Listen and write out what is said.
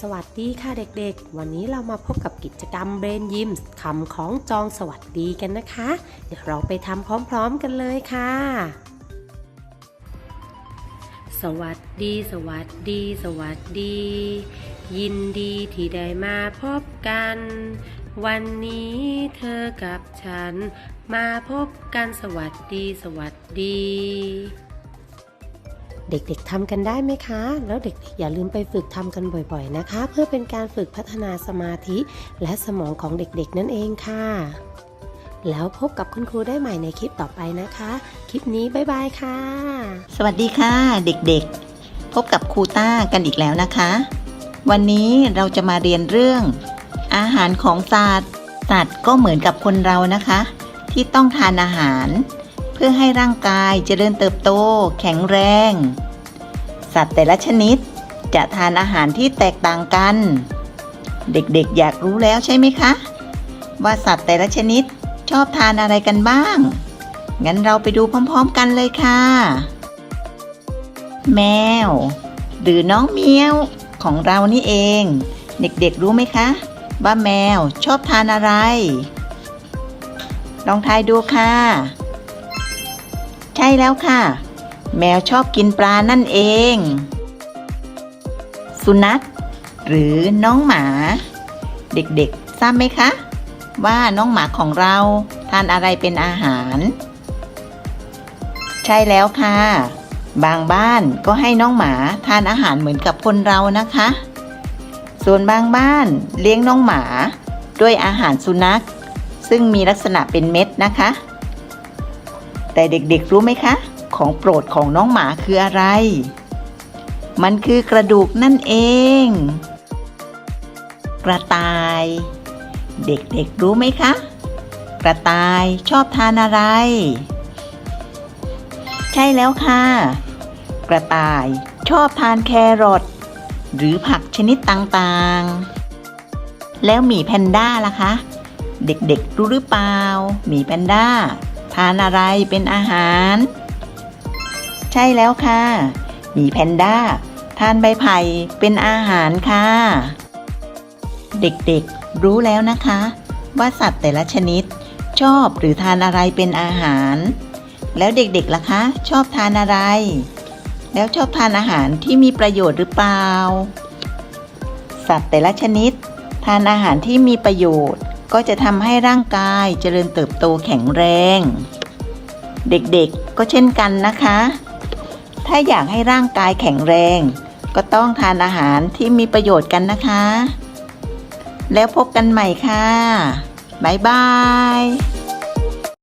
สวัสดีค่ะเด็กๆ วันนี้เรามาพบกับกิจกรรมเบรนยิมคำของจองสวัสดีกันนะคะ เดี๋ยวเราไปทำพร้อมๆกันเลยค่ะ สวัสดี สวัสดี สวัสดี ยินดีที่ได้มาพบกัน วันนี้เธอกับฉัน มาพบกันสวัสดี สวัสดี เด็กๆทำกันได้ไหมคะ แล้วเด็กๆอย่าลืมไปฝึกทำกันบ่อยๆนะคะ เพื่อเป็นการฝึกพัฒนาสมาธิ และสมองของเด็กๆนั่นเองค่ะ แล้วพบกับคุณครูได้ใหม่ในคลิปต่อไปนะคะ คลิปนี้บ๊ายบายค่ะ สวัสดีค่ะ เด็กๆ พบกับครูต้ากันอีกแล้วนะคะ วันนี้เราจะมาเรียนเรื่อง อาหารของสัตว์สัตว์ก็เหมือนกับคนเรานะคะ ที่ต้องทานอาหาร เพื่อให้ร่างกายเจริญเติบโต แข็งแรง สัตว์แต่ละชนิด จะทานอาหารที่แตกต่างกัน เด็กๆอยากรู้แล้วใช่ไหมคะ ว่าสัตว์แต่ละชนิดชอบทานอะไรกันบ้าง งั้นเราไปดูพร้อมๆกันเลยค่ะ แมว หรือน้องเมียวของเรานี่เอง เด็กๆรู้ไหมคะ ว่าแมวชอบทานอะไร ลองทายดูค่ะ ใช่แล้วค่ะ แมวชอบกินปลานั่นเอง สุนัขหรือน้องหมา เด็กๆ ทราบไหมคะ ว่าน้องหมาของเราทานอะไรเป็นอาหาร ใช่แล้วค่ะ บางบ้านก็ให้น้องหมาทานอาหารเหมือนกับคนเรานะคะ ส่วนบางบ้านเลี้ยงน้องหมาด้วยอาหารสุนัข ซึ่งมีลักษณะเป็นเม็ดนะคะ แต่เด็กๆรู้ไหมคะ ของโปรดของน้องหมาคืออะไร มันคือกระดูกนั่นเอง กระต่าย เด็กๆรู้ไหมคะ กระต่ายชอบทานอะไร ใช่แล้วค่ะ กระต่ายชอบทานแครอทหรือผักชนิดต่างๆ แล้วหมีแพนด้าล่ะคะ เด็กๆรู้หรือเปล่าหมีแพนด้า ทานอะไรเป็นอาหาร ใช่แล้วค่ะหมีแพนด้า ทานใบไผ่เป็นอาหารค่ะ เด็กๆ รู้แล้วนะคะ ว่าสัตว์แต่ละชนิด ชอบหรือทานอะไรเป็นอาหาร แล้วเด็กๆล่ะคะ ชอบทานอะไร แล้วชอบทานอาหารที่มีประโยชน์หรือเปล่า สัตว์แต่ละชนิด ทานอาหารที่มีประโยชน์ก็จะทำให้ร่างกายเจริญเติบโตแข็งแรง เด็กๆ ก็เช่นกันนะคะ ถ้าอยากให้ร่างกายแข็งแรง ก็ต้องทานอาหารที่มีประโยชน์กันนะคะ แล้วพบกันใหม่ค่ะ บ๊ายบาย